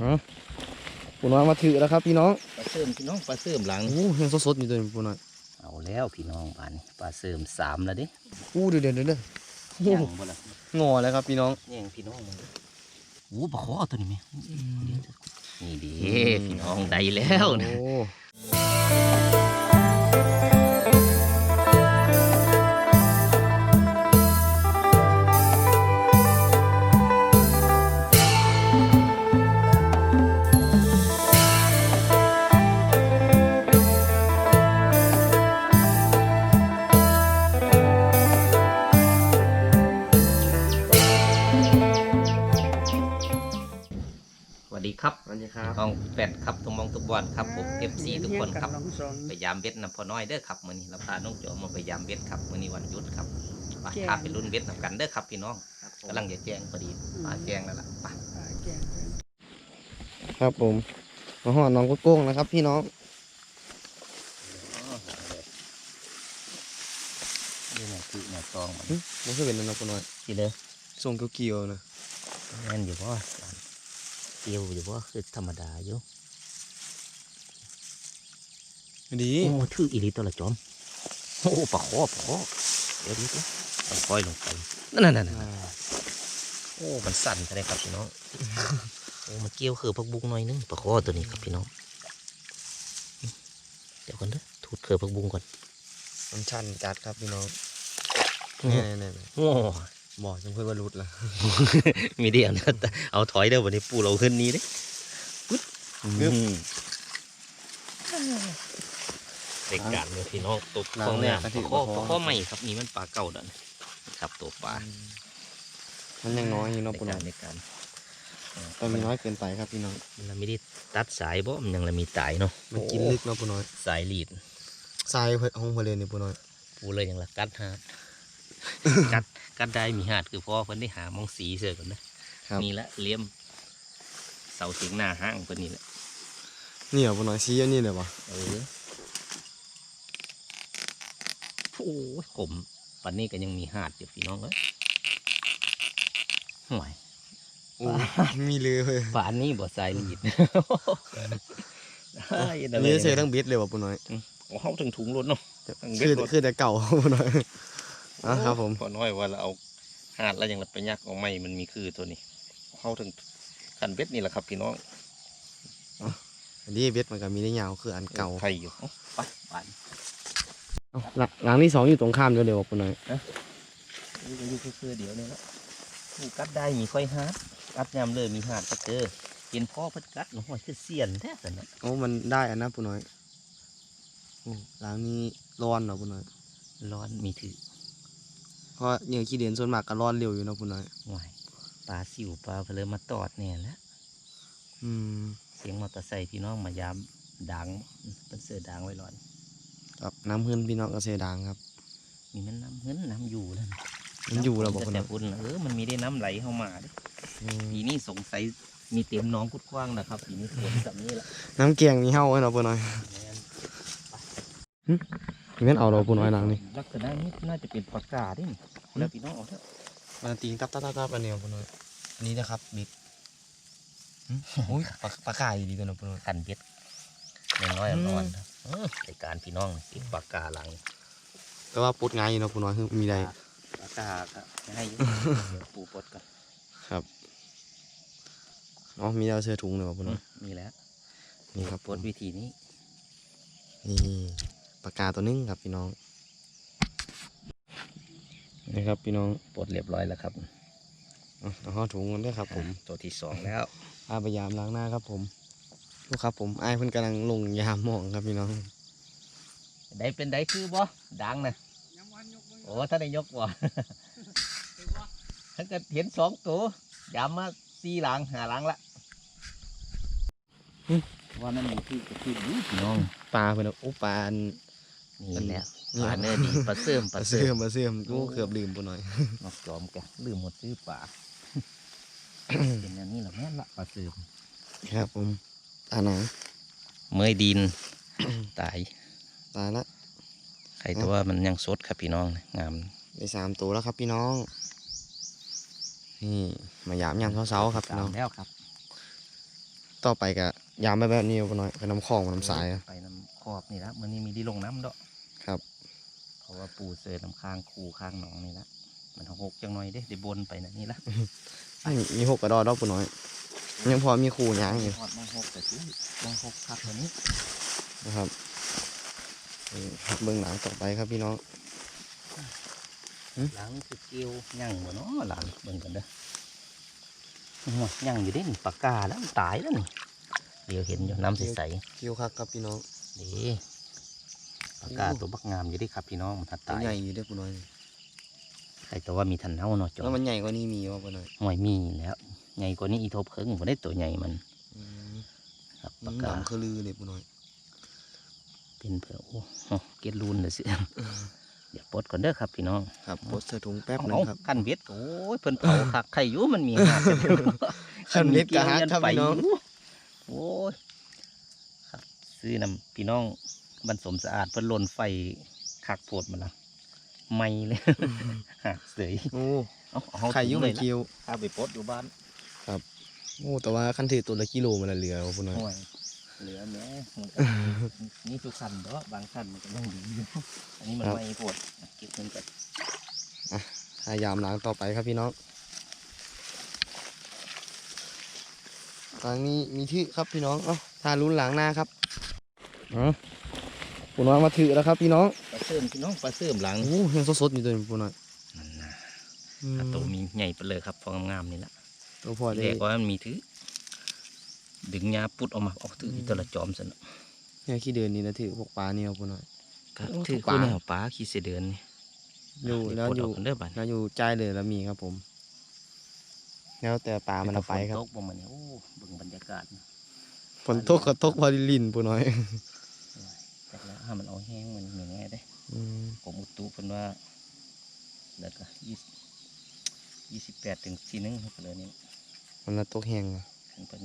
อ๋อปูน้อยมาถือแล้วครับพี่น้องปลาเสริมพี่น้องปลาเสริมหลังโอ้ยังสดๆอยู่ตัวนี้ปูน้อยเอาแล้วพี่น้องบานนี้ปลาเสริมสามแล้วเดิอู้เดี๋ยวเดี๋ยวเดี๋ยวเดี๋ยวโอ้ย่างโหบ่ล่ะงอแล้วครับพี่น้องแย่งพี่น้องมึงเด้อโอ้ปลาคอตัวนี้ไหมนี่ดีพี่น้องได้แล้วนะ ครับสวัสดีครับน้องแฟดครับทุกมองทุกบอลครับผมเอฟซีทุกคนครับน้องสองพยายามเบ็ดนำพอน้อยเด้อครับมื้อนี้เราพาน้องโจมาพยายามเบ็ดครับมื้อนี้วันหยุดครับไปแจ้งพาไปรุ่นเบ็ดนำกันเด้อครับพี่น้องกำลังจะแจ้งพอดีมาแจ้งแล้วล่ะไปอ่าแกงเป็นครับผมมาหอดน้องกุ๊กโก้งนะครับ พี่น้องนี่แหละคือแนวตองมันหึมันคือเป็นนั่นนะปูน้อยสิเด้อทรงเกี่ยวๆนะแม่นอยู่บ่ เกี่ยวอยู่บ่คือธรรมดาอยู่ดีโอ้ถืออีหลีตัวละจอมโอ้ปลาคอปลาคอเดี๋ยวนี้เดี๋ยวต้องปล่อยลงไปนั่นนั่นนั่นอ่าโอ้มันสั่นใช่ไหมครับพี่น้องโอ้มันเกี่ยวคือพักบุ้งหน่อยนึงปลาคอตัวนี้ครับพี่น้องเดี๋ยวก่อนเด้อถูดเครือพักบุ้งก่อนมันชันจัดครับพี่น้องโอ้นี่นี่โอ้ บอกจังเพื่อนว่ารุดละมีเดียวนะแต่เอาถอยเด้อวันนี้ปูเราขึ้นนี้เด้ปึ๊ดนึบอืมเด็กกันเลยพี่น้องตกล้างของเนี่ยแรกกะทิปลาคอปลาคอปลาคอใหม่ครับนี่มันปลาเก่าดันครับตัวปลา มันยังน้อยอยู่เนาะในปูน้กาอรยในการเออแต่มีน้อยเกินไปครับพี่น้องมันไม่ได้ตัดสายบ่มันยังละมีตายเนาะ มันกินลึกเนาะปูน้อย สายลีดทรายเพิ่นห้องเพนเลนนี่ปูน้อย ปูเลยยังละกัดหาด กัดกัดได้มีหาดคือพ่อเพิ่นได้หามองสีเสือกันนะครับ นี่ละเลี้ยม เสาเสียงหน้าห้างเพิ่นนี่แหละนี่เหรอปูน้อยชี้อันนี้เลยวะเออโอ้ยขมปันนี้ก็ยังมีหาดอยู่พี่น้องเอ้ยห่วย โอ้มีเลยเว้ยป่านนี้บ่ใส่ลีดมีเสือทั้งเบ็ดเลยวะปูน้อย เอาเข้าถึงถุงรถเนาะ คือคือแต่เก่าปูน้อย อะครับผมพอน้อยว่าเราเอาหาดแล้วยังละไปยักเอาไม้มันมีคือตัวนี้เอาเข้าถึงขันเบ็ดนี่แหละครับพี่น้องอันนี้เบ็ดมันก็มีได้ยาวคืออันเก่าไข่อยู่เอาไปไปเอ้าหลังหลังที่สองอยู่ตรงข้ามเดี๋ยวเดี๋ยวปูน้อยนี่ก็อยู่เพื่อๆเดียวเนี่ยละผู้กัดได้มีค่อยฮาร์ดกัดยามเลยมีหาดก็เจอเห็นพ่อเพัดกัดหนูหอยคือเสียนแท้สันนะโอ้มันได้อันนะปูน้อยโอ้หลังนี้ร้อนเหรอปูน้อยร้อนมีถือ เพราะเหยื่อขี้เด่นส่วนมากก็ร้อนเร็วอยู่เนาะปูน้อยหวายปลาสิวปลาเพลอมาตอดเนี่ยแหละอืมเสียงมอเตอร์ไซค์พี่น้องมายามดังเป็นเสือดังไว้ร้อนครับน้ำขึ้นพี่น้องเกษตรดังครับ มีมันน้ำเงินน้ำอยู่แล้วมันอยู่แล้วบอกแต่ปูน้แต่อยพุ่นน่ะเออมันมีได้น้ำไหลเข้ามาเด้อืมปีนี้สงสัยมีเต็มหน้องกุดกว้างนะครับปีนี้ฝนแบบนี้แหละน้ำเกียงมีเห่าไว้เนาะปูน้อย แม่น เงี้นเอาเราปูน้อยหลังนี่ลักษณะนี้น่าจะเป็นปากกาดิแล้วพี่น้องเอาเถอะมันตีงตับตับตับตับอันนี้ปูน้อยอันนี้นะครับบิดหึโอ้ยปลาปลากายดีตัวเนาะปูน้อยขันเบ็ดน้อยๆร้อนๆครับเออรายการพี่น้องติดปากกาหลังแต่ว่าปุดง่ายอยู่เนาะปูน้อยคือมีได้ปากกาก็ให้อยู่เดี๋ยวปูปลดก่อนครับอ๋อมีดาวเสื้อถุงเลยว่ะปูน้อยนี่แหละนี่ครับปลดวิธีนี้ นี่ ปากกาตัวหนึงครับพี่น้องนี่ครับพี่น้องปลดเรียบร้อยแล้วครับเอาเอาเข้าถุงกันด้วยครับ ผมตัวที่สองแล้วอาพยายามล้างหน้าครับผมลูกครับ ผมไอ้ายเพิ่นกำลังลงยามหมองครับพี่น้องได้เป็นได้คือบ่ดังนะยังวันยกมือโอ้ถ้าได้ยกบ่ถ้าเกิดเห็นสองตัวยามมาสี่หลังหาหลังละว่านั่นมีที่จะขึ้นอยู่พี่น้องปลาเพิ่นเอาโอ้ปลาอั นนี่แหละนี่ปลาเนื้อดีปลาเสื่อมปปลาลาเสื่เสื่ออมมปลาเสื่อมโอ้เกือบลืมปูหน่อยนอกจอมแกลืมหมดซื้อป่าเป็นอย่างนี้แหละแม่นละปลาเสื่อมครับผมตาหนังเมื่อยดิน ตายตายละใครแต่ว่ามันยังสดครับพี่น้องงามได้สามตัวแล้วครับพี่น้องนี่มายามยามเช้าๆครับพี่สาน้อมงแล้วครับ ต่อไปก็ยามไปแบบนี้บ่น้อยไปน้ำคลองน้ำสายอะไปน้ำขอบนี่ละมันนี่มีดีลงน้ำดอก ครับ เพราะว่าปูเสือน้ำค้างคูค้างหนองนี่ละมันหกจังหน่อยเด้ได้บนไปนะนี่ละมีมีหกกระดอดอกบ่น้อย ยังพอมีคู่ยางอยู่ทอดมองหกแต่ซื้อมองหกคักตัวนี้นะครับนี่ครับเบื้องหลังต่อไปครับพี่น้องหลังคือเกียวย่างบ่เนาะหลังเบิ่งกันเด้อโอ้ยย่างอยู่เด้นี่ปากกาแล้วมันตายแล้วนี่เดี๋ยวเห็นอยู่น้ำใสคิวคักครับพี่น้องๆนี่ ปากกาตัวบักงามอยู่เด้ครับพี่น้องมันทัดตัวตายใหญ่อยู่เด้อบ่น้อยใครตัวว่ามีทันเน่าเนาะจอแล้วมันใหญ่กว่านี้มีวะบ่น้อยหอยมีแล้วใหญ่กว่านี้อีโทบเพิ่งผมได้ตัวใหญ่มันอืมครับปากกาดำคือลือเลยบ่น้อย เป็นเพื่อโอ้โหเกล็ดรูนเลยสิเดี๋ยวปลดก่อนเด้อครับพี่น้องครับโพสใส่ถุงแป๊บหนึงเอาครับขั้นเบ็ดก็โอ้ยเพิ่นเผาคักไข่อยุมันมีหาดขั้นเบ็ดก็หักครับพี่น้องโอ้ยครับซื้อนำพี่น้อง บรรสมสะอาดเพิ่นลนไฟคักโพดมาละไม่เลยหักเสยโอ้เอาเอาไข่ยุ่งเลเลยยละคิวข้าไปปลดอยู่บ้านโอ้แต่ว่าคันถือตัวละกิโลมันละเหลือบ่น้อยห่วยเหลือแหม่มันก็นี่ทุกคันเด้อบางคันมันก็ยังดีอยู่อันนี้มันไม่โพดเก็บเงินกันพยายามล้างต่อไปครับพี่น้องทางนี้มีที่ครับพี่น้องเอ้าทารุ้นหลังหน้าครับอ๋อ ปูน้อยมาถือแล้วครับพี่น้องปลาเสื่อมพี่น้องปลาเสื่อมหลังโอ้ยังสดๆอยู่ตัวนี้ปูน้อยนั่นนะอืมตัวมีใหญ่ไปเลยครับพองามๆนี่แหละตัวพอได้เรียกว่ามันมีถือดึงยาปุดออกมาออกถือที่ตัวละจอมสนเนี่ยขี้เดินนี่นะถือพวกปลาเนี่ยปูน้อยครับโอ้ถือปลาคู่แนวปลาขี้เสยเดือนนี่อยู่เดี๋แล้วปดอยู่กกันเด้อบัดแล้วอยู่ใจเลยแล้วมีครับผม แล้วแต่ปลามันเอาไปครับฝตกบ่มันนี่โอ้เบิ่งบรรยากาศนะฝนตกก็ตกพอดีลินปูน้อย แต่แล้วถ้ามันเอาแห้งมันอย่างไงได้อืมกรมอุตุเพิ่นว่าแล้วก็ยี่สิบยี่สิบแปดถึงสี่หนึ่งครับเลยนี่มันละตกแห้งอะเพิ่นเพิ่น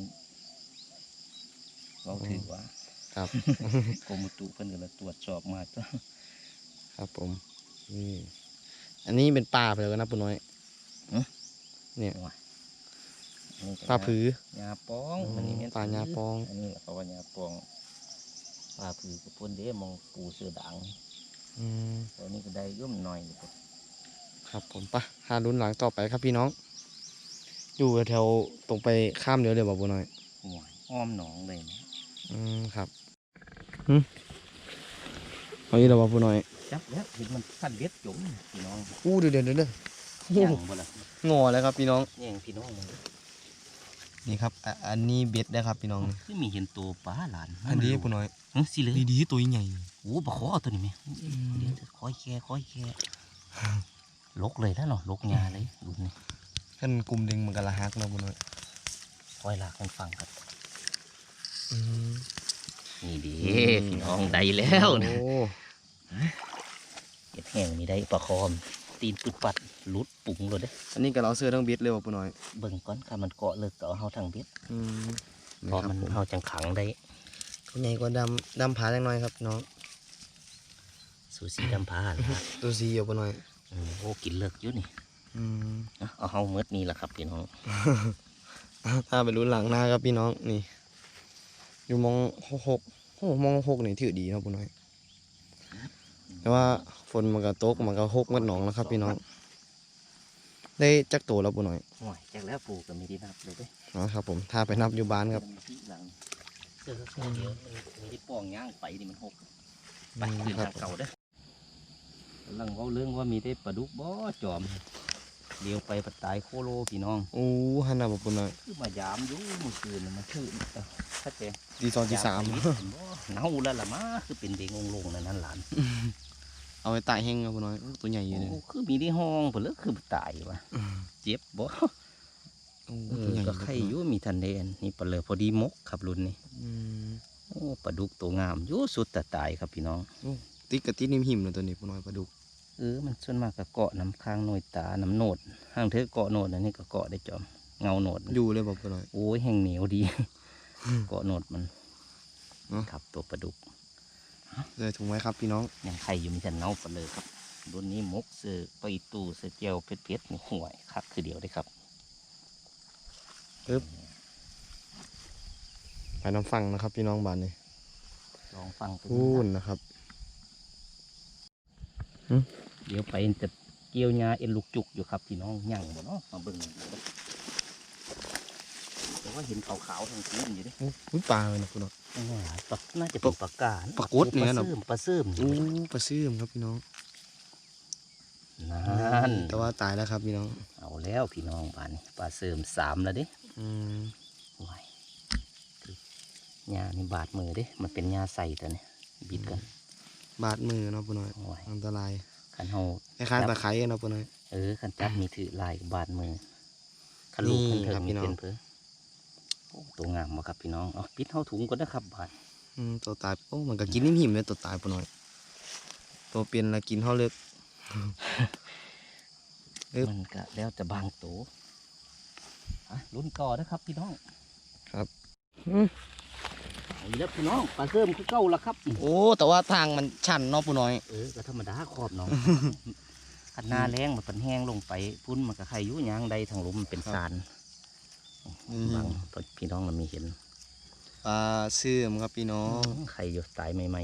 เราถือว่า ครับกรมอุตุเพิ่นก็เลยตรวจสอบมาตัวครับผมนี่อันนี้เป็นปลาไปแล้วนะปูน้อยเนี่ยอันนี้ก็ปลาผือยาปองอ๋ออัอันนี้แม่นปลายาปอง อันนี้เขาว่ายาปอง ปลาผือกับพ่นเด้มองปูเสือดังอืมตัวนี้ก็ได้ย่อมหน่อยนี่ครับครับผมปะหาลุ้นหลังต่อไปครับพี่น้อง อยู่แถวตรงไปข้ามเดี๋ยวเลยบอกปูน้อยห่วยอ้อมหนองเลยนะอืมครับหึเอาอีกแล้วบอกปูน้อยจับแล้วเห็นมันสั่นเบ็ดจุ๋มพี่น้องอู้เดี๋ยวเดี๋ยวเดี๋ยวเดี๋ยวโอ้ย่างโหบ่ล่ะงอแล้วครับพี่น้องแย่งพี่น้องมัน นี่ครับอะอันนี้เบ็ดนะครับพี่น้องคือมีเห็นตัวปลาหลานอันนี้ปูน้อยเฮ้ยสิเลยดีดีๆตัวใหญ่โอ้ปลาขอเอาตัวนี้ไหมมเดี๋ยวจะคอยแค่คอยแค่ลกเลยแล้วเนาะลกงาเลยดูนี่กันกลุ่มดึงมันกันละฮักเนาะปูน้อยคอยลากมันฟังกันอืมนี่ดีอืมพี่น้องได้แล้วนะโอ้เห็ดแห้งนี่ได้ปลาคอม ตีนปุดปัดหลุดปุ๋งเลยเด้อันนี้ก็เราเสื้อทั้งเบ็ดเลยบอกปูน้อยเบิ่งก่อนค่ะมันเกาะเลิกก็เอาเฮาทางเบ็ดอืมเพราะมันเฮาจังขังได้ใหญ่กว่าดำดำผาจังน้อยครับน้องสูสีดำพาตัวสีอยู่ปูน้อยโอ้กินเลิกอยู่นี่อืมเอาเอาเฮาเมิดนี่แหละครับพี่น้องถ้าไปลุ้นหลังหน้าครับพี่น้องนี่ อยู่มองหกหกโอ้มองหกนี่ถือดีนะปูน้อย แต่ว่าฝนมันก็ตกมันก็หกมัดหนองแล้วครับ พี่น้อง ได้จักโตแล้วปูน้อยห่วยจากแล้วปู่ก็มีที่นับเลยเด้นะครับ ผมถ้าไปนับอยู่บ้านครับมันที่หลังเสื้อข้างเดียวมันมีที่ป้องย่างไปนี่มันหกไปอืมคืนครัทาบงเก่าเด้อกำลังเว้าเรื่องว่ามีได้ปลาดุกบ่จอม เดียวไปปัดตายโคโลพี่น้องโอ้ฮันน่ะบอกปูน้อยคือมายามอยู่เมื่อคืนน่ะมันคือเอ้าถ้าเจดีสองดีสามยไปนิดหนึ่งบ่เน่าแล้วล่ะมาคือเป็นเด็กงงๆนั่นนั่นหลานเอาไปตายแห้งครับปูน้อยโอ้ตัวใหญ่อยู่เลยโอ้คือมีที่ห้องเพิ่นเลิกคือตายวะเจ็บบ่โอ้เอตัวอใหญ่ก็ใครอยู่มีทันเดนนี่ปลาเลยพอดีมกครับรุ่นนี้อืมโอ้ปลาดุกตัวงามอยู่สุดแต่ตายครับพี่น้องติดกับติดนิ่มหิมเลยตัวนี้ปูน้อยปลาดุก เออมันส่วนมากก็เกาะน้ำค้างหน่วยตาน้ำโนดห้างเธอเกาะโนดอันนี้ก็เกาะได้จอมเงาโนดอยู่เลยบอกปูน้อยโอ้ยแห้งเหนียวดีอืมเกาะโนดมันเนอะครับตัวปลาดุกเลยถุงไว้ครับพี่น้องยังไข่อยู่มีแต่เน่าไปเลยครับรุ่นนี้มกเสือไปตู้เสือเจียวเพชรเพชรนี่ห่วยคักคือเดียวได้ครับปึ๊บน้ำฟังนะครับ พี่น้องบ้านนี่ลองฟังกันพูนนะครับ เดี๋ยวไปจะเกี่ยวหญ้าเอ็นลูกจุกอยู่ครับพี่น้องย่างบ่เนาะมาเบิ่งดูเด้อแต่ว่าเห็นขาวๆทางพื้นอยู่เด้อุ้ยปลาเลยนะคุณน้องอ่าปักน่าจะเป็นปากกานะปลากดเนี่ยนะปลาซื่มปลาซื่มอู้ปลาซื่มครับพี่น้องนั่นแต่ว่าตายแล้วครับพี่น้อง เอาแล้วพี่น้องบ้านนี้ปลาซื่มสามแล้วเด้อืมโอ้ยหญ้านี่บาดมือเด้มันเป็นหญ้าใส่ตัวนี้บิดกัน บาดมือเนาะปุ่น้อยโอ้ยอันตราย คันเฮาคล้ายๆตะไคร้เนาะปุ่น้อยเออคันจับมีถือลายกับบาดมือคันลูกนี่คันเถิครังบมีพี่น้องเป็นเพื่อโอ้ตัวงามมาครับพี่น้องเอาปิดเฮาถุงก่อนนะครับบาดอืมตัวตายโอ้มันก็กินนิ่มหิมเลยตัวตายปุ่น้อยตัวเป็นแล้วกินเท่าเลือกอึ๊บมันก็แล้วจะบางตัวอะลุ้นต่อนะครับพี่น้องอืมเอาอีก แล้วพี่น้องปลาเพิ่มคือเก้าละครับ โอ้ แต่ว่าทางมันชันเนาะปุ่น้อย เออก็ธรรมดาขอบน้องขันหน้าแรงมันเป็นแห้งลงไปพุ่นมันก็ใครยุ่ยางใดทางลมมันเป็นครับสารอืมบางพี่น้องมันมีเห็นปลาซื่มครับพี่น้องใครอยู่ตายใหม่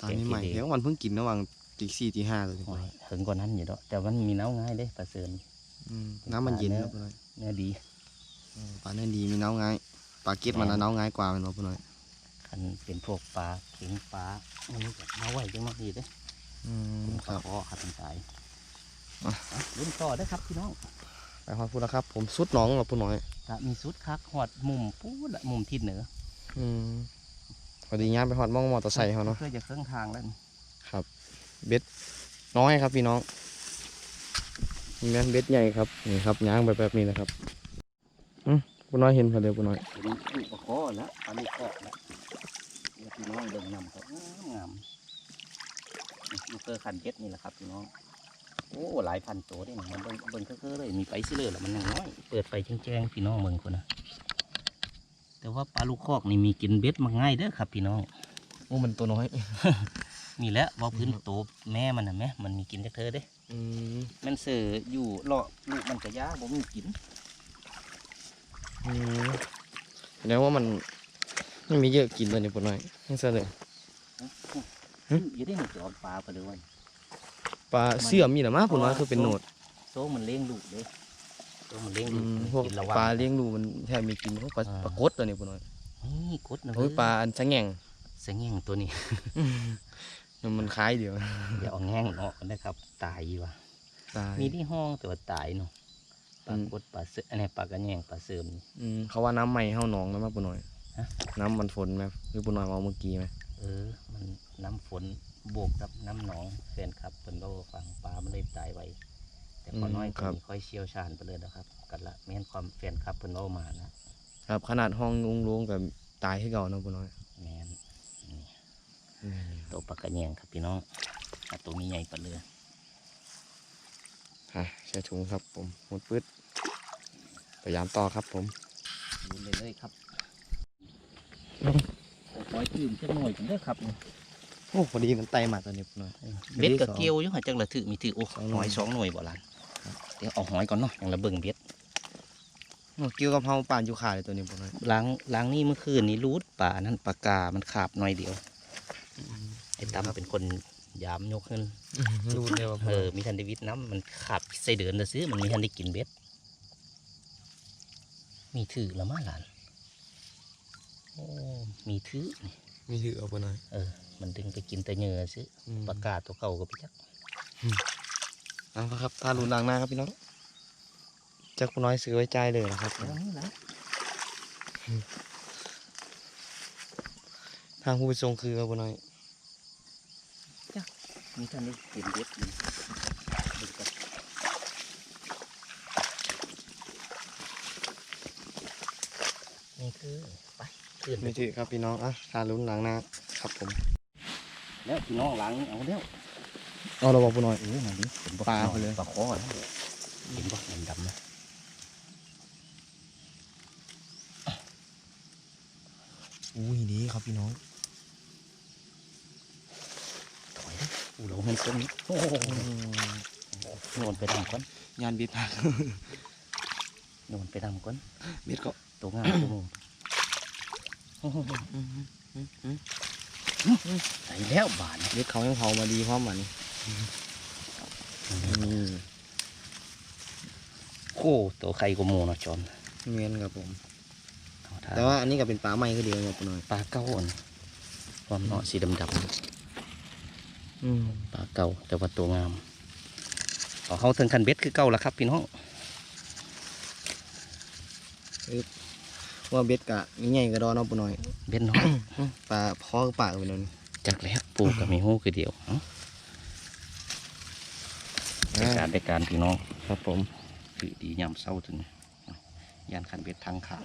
ตอนนี้ใหม่แกงขี้เหล็กเดี๋ยววันเพิ่งกินระหว่างตีสี่ตีห้าเลยๆโอ้ยถึงกว่านั้นอยู่ดอกแต่มันมีน้ำง่ายเด้ปลาเซินอืมน้ำมันเย็นครับปุ่น้อยเนื้อดีอืมปลาเนื้อดีมีน้ำง่ายปลาเก็ตมันน่ะน้ำง่ายกว่าเป็นว่าปุ่น้อย คันเป็นพวกปลาเข็งปลามันก็มาไหวจังมากดีเด้อืมเป็นคปลารับ คอครับเป็นสายอะ อะลุ้นต่อได้อครับพี่น้องไปขอพูดแล้วครับ ผมสุดน้องเราปุ่น้อยก็มีสุดคักหอดมุมปูดละมุมทิศเหนืออืมพอดีงานไปหอดมองมอเตอร์ไซค์เขาเนาะ เพื่อจะเครื่องทางแล้วนี่ครับ เบ็ดน้อยครับพี่น้องมีแม่นเบ็ดใหญ่ครับ นี่ครับย่างไปแบบนี้นะครับอืมปุ่น้อยเห็นพอเดียวปุ่น้อย เป็นลูกปลาคอแล้วปลาลูกคอกแล้วแล้ว พี่น้องเดินนำเขางามๆนี่ลูกเกอร์คันเจ็ดนี่แหละครับพี่น้องโอ้หลายพันตัวได้หนึ่งมันเบิ่งเบิ่งเคอะๆเลยมีไปซิเลยละมันยังน้อยเปิดไฟแจ้งๆพี่น้องเบิ่งคนนะแต่ว่าปลาลูกคอกนี่มีกินเบ็ดมาง่ายเด้อครับ พี่น้องโอ้มันตัวน้อย มีแล้วว่าพื้นโตแม่มันนะแม่มันมีกินจากเธอเด้อืมมันเสืออยู่เลาะลูกมันกระยาบ่มีกินอืมแสดงว่ามัน ไม่มีเยอะกินเลยนี่ปุ่น้อยนี่ซะเลยอยู่ได้หนึ่งจอมปลาไปเลยวันปลาเสื่อมมีหรือมั้งปน้อยคือเป็นโหนดโซ่มันเลี้ยงลูกเลยโซ่มันเลี้ยงอืลูกพวกปลาเลี้ยงดูมันแทบมีกินพวกปลาปลากดตัวนี้ปุ่น้อยนี่กดนะปลาอันชะแง่งเสียงแง่งตัวนี้มันคล้ายเดียวอย่าเอาแง่งออกกันะครับ ตายว่ะมีที่ห้องแต่ว่าตายเนาะปลากดปลาเสืออันนี้ปลากระแง่งปลาเสริมนี่อืมเขาว่าน้ำใหม่เข้าหนองนะมาปุ่น้อย น้ำมันฝนไหมคือปุ่น้อยเอาเมื่อกี้ไหมเออ มันน้ำฝนบวกกับน้ำหนองแฟนครับเพิ่นโลฟังปลามันเลยตายไวแต่พอน้อยตัวนี้ค่อยเชี่ยวชาญไปเลยนะครับกันละแม่นความแฟนครับเพิ่นโลมานะครับขนาดห้องลุงลุงกับตายให้เก่านะปุ่น้อยแม่นนี่ตัวปลากระแยงครับพี่น้องอะตัวนี้ใหญ่ปะเลยฮะใช้ถุงครับผมหมดปืดพยายามต่อครับผมดูเลยเลยครับ คอยตื่มจักหน่อยกันเด้อครับนี่โอ้พอดีมันไตมาตัวนี้ปุ่น้อยเบ็ดกับสองเกลียวอยู่หาจังละถือมีถือโอ้สองหหน่อวยยสองหน่วยบ่ล่ะเดี๋ยวเอาหอยก่อนเนาะอย่างละเบิ่งเบ็ดโอ้เกี่ยวกับเฮาป่านอยู่ขาเลยตัวนี้ปุ่น้อยล้างล้างนี่เมื่อคืนนี้รูดป่านั่นปลากา มันขาบหน่อยเดียวไอ้ตั้มเป็นคนยามยกขึ้นรู้เลยว่าเออมีทันได้วิทย์น้ำมันขาบใส่เดือนจะซื้อมันมีทันได้กินเบ็ดมีถือแล้วมาหลานโอ้ มีถือนี่มีถือเอาปุ่น้อยเออ มันดึงไปกินแต่เหงื่อซื้ออืมปลากาตัวเก่าก็ไปจักเอาละครับถ้ารุนล้างหน้าครับพี่น้องจากปุ่น้อยซื้อไว้ใจายเลยนะครับแล้วนี่นะทางผู้ไปส่งคือเอาปุ่น้อยมีทันได้กินเบ็ดอยู่ดูก่อนนี่คือ ไป ขึ้นไปมีถือครับพี่น้องอะทารุนล้างหน้าครับผม แล้วพี่น้องล้างเอาแล้วเอาเราบอกปุ่น้อยเออนั่นดิเห็นบ่ปลาไปเลยปลาคอนะเห็นบ่ดำดำๆนะอุ้ยดีครับพี่น้องถอยนะอู้เราเห็นตรงนี้โอ้โหโนนไปดำก่อนยานบิดผักโนนไปดำก่อนบิดก็ตัวงามตัวงามโอ้โห ใส่แล้วบานเด็ดเขายังเผามาดีพร้อมมันนี่โอ้ตัวไข่กว่าหมูนะจอนเมียนครับผม แต่ว่าอันนี้ก็เป็นปลาไม้ก็เดียวครับปุ้ยปลาเก้าอ่อนความเนาะสีดำอืมๆปลาเก้าแต่ว่าตัวงามเอาเขาถึงคันเบ็ดคือเก้าแล้วครับพี่น้อง ว่าเบ็ดกะนี่ใหญ่กระดอนเนาะปุ้ยเบ็ดน้อยปลาพ่อกับปลากันไปเลยจักแล้วปูกับมีหูคือเดียวเอ้าได้การได้การพี่น้องครับผมคือดียามเศร้าถึงยานคันเบ็ดทางขาง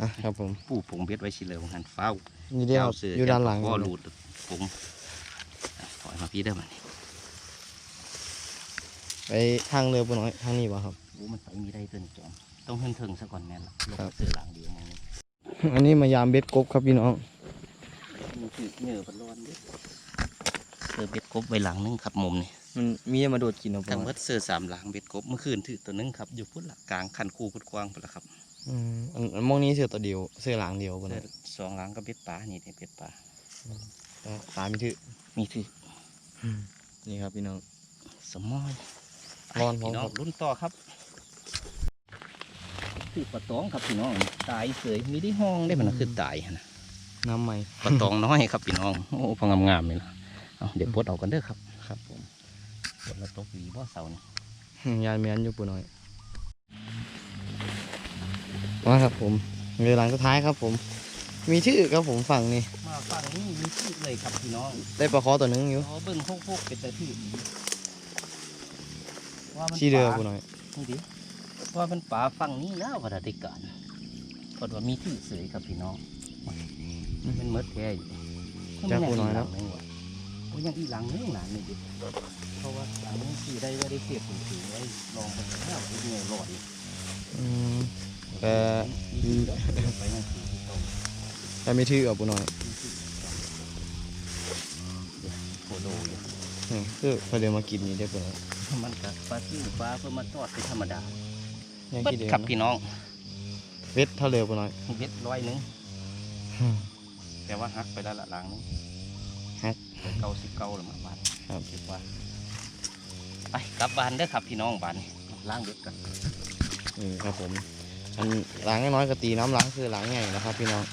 อะครับผมปูผงเบ็ดไว้สิเลยของหันเฝ้านี่เดียวเสือยู่ด้านหลังก็หลุดผงถอยมาพี่ได้อมันไปทางเรือปุ้ยทางนี้ป่ะครับโอ้มันไปมีได้เกินจอม ต้องเฮินเทิงซะก่อนแม่นละลงครับเสือหลังเดียวมองนี่อันนี้มายามเบ็ดกบครับพี่น้อง มันคือเหนื่อยพันร้อนเด้อเสือเบ็ดกบไว้หลังนึงครับมุมนี่มันมีมาโดดกินเอาทั้งหมปุ้ยดเสือสามหลังเบ็ดกบเมื่อคืนถือตัวหนึงครับอยู่พุ่นหลักกลางคันคูพุดกว้างพุ่นละครับอืมอันอันมองนี้เสือตัวเดียวเสือหลังเดียวปุ้ยเสือสองหลังก็เบ็ดปลานี่เนี่ยเบ็ดปลาปลาไม่ถือมีถือนี่ครับพี่น้องสมอยร้อนพร้อมพี่น้อครังบรุ่นต่อครับ คือปลาตองครับพี่น้อง ตายเสยมีได้ห้องได้มันนะคือตายหั่นนะน้ำใหม่ปลาตองน้อยครับพี่น้อง โอ้พองามๆเลยนะเอาเดี๋ยวปลดเอากันเด้อครับ ครับผมปลดแล้วตกหวีบ่เสานี่ยายแมนอยู่ปุ้ยน้อยมาครับผมเรือหลังสุดท้ายครับผม มีชื่อครับผมฝั่งนี้มาฝั่งนี้มีชื่อเลยครับพี่น้อง ได้ปลาคอตัวหนึงอยู่อ๋อเบิ่งพวกพวกเป็นแต่ที่ว่ามันที่เรือปลาปุ้ยน้อยนี่ดิ ว่ามันป่าฝั่งนี้นะวัฏการเพราะว่ามีที่เสยครับพี่น้องมันเมดแท้อยู่จากปุ้ยน้อยแล้แล้ววโอ้ยังอีหลังนึงหลานนี่ดิเพราะว่าหลังนี้คือได้ว่าได้เสียบถือไว้ลองไปแล้วไอ้เงยหลอดอืมแต่ไปนั่นคือที่ตรงแต่ไม่ชื่อเอาปุ้ยน้อยโคโลอยู่นี่คือพอเดี๋ยวมากินนี่ได้ปุ้ยน้อยมันกับปลาซิ่วปลาเพื่อมาทอดเป็นธรรมดา ยังเบิดคิดเองครับนะพี่น้องเวทเท่าเรือปุ้ยน้อยเบ็ดร้อยหนึงแต่ว่าหักไปแล้วละหลังนึงฮัก เหลือเก้าสิบเก้าหรือมาบาทครับคิดว่าไปกลับบ้านเด้อครับพี่น้องบ้านนี่ล้างเบ็ดกันนี่ครับผม อันล้างน้อยๆก็ตีน้ำล้างคือล้างใหญ่นะครับ พี่น้อง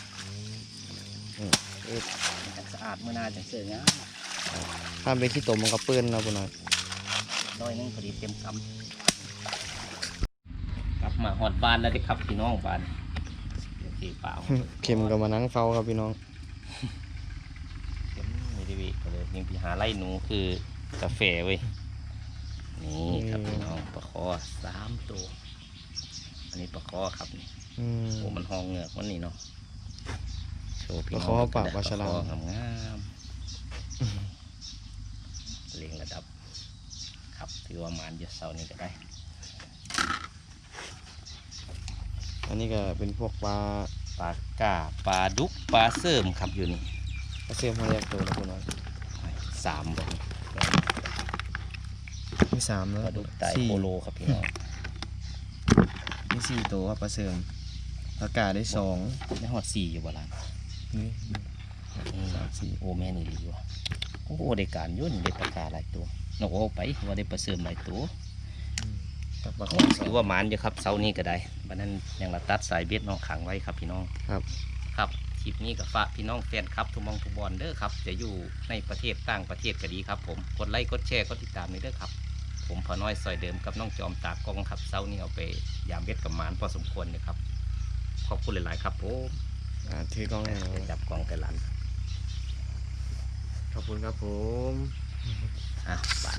สะอาดเมื่อหนาจังเสืองามถ้าเป็นขี้ตมมันก็เปื้อนนะปุ้ยน้อยร้อยหนึงพอดีเต็มคำกลับ มาหอดบ้านแล้วเด้อครับพี่น้องบ้านโอเคเปล่าเข็มก็มานั่งเฝ้าครับพี่น้องเข็มไม่ได้วิก็เลยยังไปหาไล่หนูคือกาแฟเว้ยนี่ครับพี่น้องปลาคอสามตัว อันนี้ปลาคอครับนี่อืมโอ้มันห้องเหงือกมันนี่เนาะโชว์พี่น้องปลาคอปากปลาฉลามปคองามๆเลียงระดับ ครับถือว่ามันจะเสาร์นี้ก็ได้ อันนี้ก็เป็นพวกปลาปลากาปลาดุกปลาเสริมครับอยู่นี่ปลาเสื่อมหัวแยกตัวนะปุ้ยน้อยสามบ่มีสามปแล้วลาดุกไตสี่โปโลครับพี่น้องมีสี่ตัวครับปลาเสื่อมปลากาได้สองไม่หอดสี่อยู่บ่ล่ะนี่สามสี่โอ้แม่นี่ดีว่ะโอ้ได้การยุ่นได้ปลากาหลายตัวนกโอ้ไปว่าได้ปลาเสริมหลายตัว ถืงอว่ามันอยู่ครับเสาร์นี้ก็ได้วันนั้นยังละตัดสายเบ็ดเน้องขังไว้ครับพี่น้องครับ ครับคลิปนี้กับฝากพี่น้องแฟนครับทุกหมองทุกบอลเด้อครับ จะอยู่ในประเทศต่างประเทศก็ดีครับ ผมกดไลค์กดแชร์กดติดตามนี่เด้อครับ ผมพอน้อยซอยเดิมกับน้องจอมตากล้องครับเสาร์นี้เอาไปยามเบ็ดกับหมานพอสมควรเลยครับขอบคุณหลาย ๆ ครับผมอ่าถือกล้องให้หน่อยจับกล้องกันหลันขอบคุณครับผมอะบาท